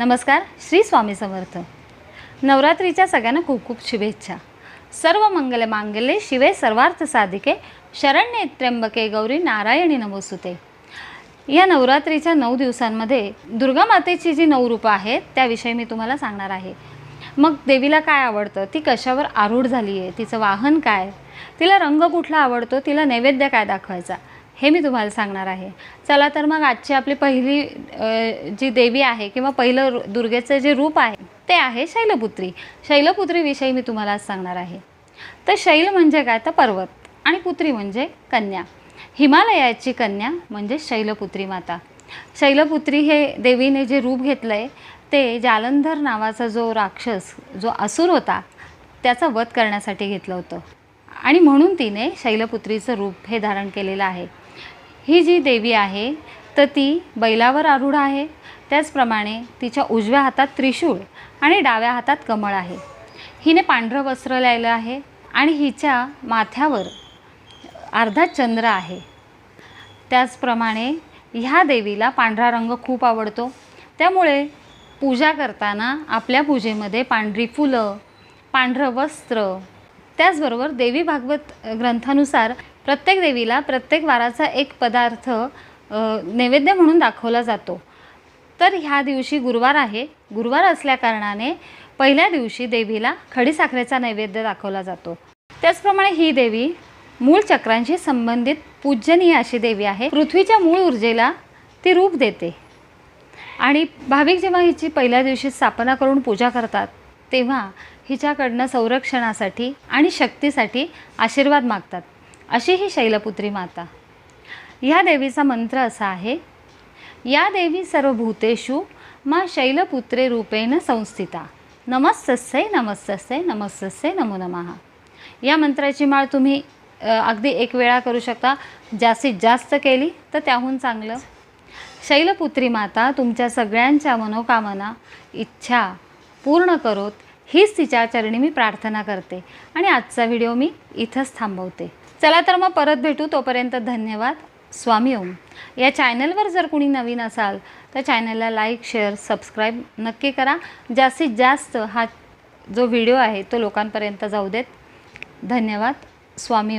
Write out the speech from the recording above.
नमस्कार श्री स्वामी समर्थ. नवरात्रीच्या सगळ्यांना खूप खूप शुभेच्छा. सर्व मंगल मांगल्ये शिवे सर्वार्थ साधिके शरण्ये त्र्यंबके गौरी नारायणी नमोसुते या नवरात्रीच्या नऊ दिवसांमध्ये दुर्गा मातेची जी नऊ रूपं आहेत त्याविषयी मी तुम्हाला सांगणार आहे. मग देवीला काय आवडतं? ती कशावर आरूढ झाली आहे तिचं वाहन काय? तिला रंग कुठला आवडतो? तिला नैवेद्य काय दाखवायचा? हे मी तुम्हाला सांगणार आहे. चला तर मग आजची आपली पहिली जी देवी आहे किंवा पहिलं दुर्गेचं जे रूप आहे ते आहे शैलपुत्री. शैलपुत्रीविषयी मी तुम्हाला आज सांगणार आहे. तर शैल म्हणजे काय? तर पर्वत आणि पुत्री म्हणजे कन्या. हिमालयाची कन्या म्हणजे शैलपुत्री माता. शैलपुत्री हे देवीने जे रूप घेतलं आहे ते जालंधर नावाचा जो राक्षस जो असुर होता त्याचा वध करण्यासाठी घेतलं होतं. आणि म्हणून तिने शैलपुत्रीचं रूप हे धारण केलेलं आहे. ही जी देवी आहे तर ती बैलावर आरूढ आहे. त्याचप्रमाणे तिच्या उजव्या हातात त्रिशूळ आणि डाव्या हातात कमळ आहे. हिने पांढरं वस्त्र लिहिलं आहे आणि हिच्या माथ्यावर अर्धा चंद्र आहे. त्याचप्रमाणे ह्या देवीला पांढरा रंग खूप आवडतो. त्यामुळे पूजा करताना आपल्या पूजेमध्ये पांढरी फुलं पांढरं वस्त्र त्याचबरोबर देवी भागवत ग्रंथानुसार प्रत्येक देवीला प्रत्येक वाराचा एक पदार्थ नैवेद्य म्हणून दाखवला जातो. तर ह्या दिवशी गुरुवार आहे. गुरुवार असल्याकारणाने पहिल्या दिवशी देवीला खडीसाखरेचा नैवेद्य दाखवला जातो. त्याचप्रमाणे ही देवी मूळ चक्रांशी संबंधित पूजनीय अशी देवी आहे. पृथ्वीच्या मूळ ऊर्जेला ती रूप देते. आणि भाविक जेव्हा हिची पहिल्या दिवशी स्थापना करून पूजा करतात तेव्हा हिच्याकडनं संरक्षणासाठी आणि शक्तीसाठी आशीर्वाद मागतात. अशी ही शैलपुत्री माता. ह्या देवीचा मंत्र असा आहे या देवी सर्व भूतेषु मा शैलपुत्रे रूपेण संस्थिता. नमस्तस्यै नमस्तस्यै नमस्तस्यै नमो नमः. या मंत्राची माळ तुम्ही अगदी एक वेळा करू शकता. जास्तीत जास्त केली तर त्याहून चांगलं. शैलपुत्री माता तुमच्या सगळ्यांच्या मनोकामना इच्छा पूर्ण करोत. हीच तिच्या चरणी मी प्रार्थना करते आणि आजचा व्हिडिओ मी इथंच थांबवते. चला तर मग परत भेटू. तोपर्यंत धन्यवाद. स्वामी ओम. या चॅनलवर जर कुणी नवीन असाल तर चॅनलला लाईक शेअर सबस्क्राईब नक्की करा. जास्तीत जास्त हा जो व्हिडिओ आहे तो लोकांपर्यंत जाऊ देत. धन्यवाद. स्वामी ओम.